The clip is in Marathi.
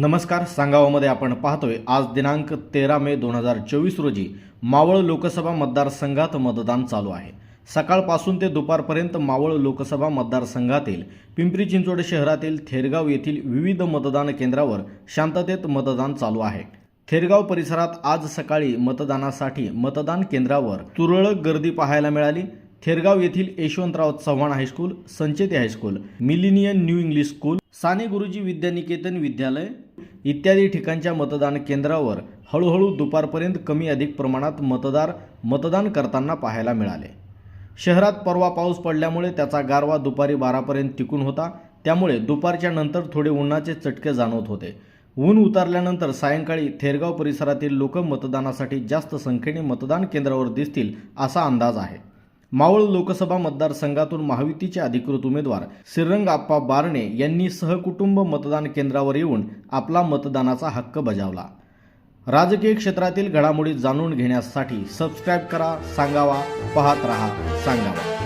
नमस्कार सांगावामध्ये आपण पाहतोय आज दिनांक तेरा मे दोन हजार चोवीस रोजी मावळ लोकसभा मतदारसंघात मतदान चालू आहे. सकाळपासून ते दुपारपर्यंत मावळ लोकसभा मतदारसंघातील पिंपरी चिंचवड शहरातील थेरगाव येथील विविध मतदान केंद्रावर शांततेत मतदान चालू आहे. थेरगाव परिसरात आज सकाळी मतदानासाठी मतदान केंद्रावर तुरळक गर्दी पाहायला मिळाली. थेरगाव येथील Yashwantrao Chavan high school Sancheti high school millennium new English school Sane Guruji Vidyaniketan विद्यालय इत्यादी ठिकाणच्या मतदान केंद्रावर हळूहळू दुपारपर्यंत कमी अधिक प्रमाणात मतदार मतदान करताना पाहायला मिळाले. शहरात परवा पाऊस पडल्यामुळे त्याचा गारवा दुपारी बारापर्यंत टिकून होता. त्यामुळे दुपारच्या नंतर थोडे उन्हाचे चटके जाणवत होते. ऊन उतरल्यानंतर सायंकाळी थेरगाव परिसरातील लोक मतदानासाठी जास्त संख्येने मतदान केंद्रावर दिसतील असा अंदाज आहे. मावळ लोकसभा मतदारसंघातून महायुतीचे अधिकृत उमेदवार श्रीरंग आप्पा बारणे यांनी सहकुटुंब मतदान केंद्रावर येऊन आपला मतदानाचा हक्क बजावला. राजकीय क्षेत्रातील घडामोडी जाणून घेण्यासाठी सबस्क्राईब करा सांगावा पाहत रहा सांगावा.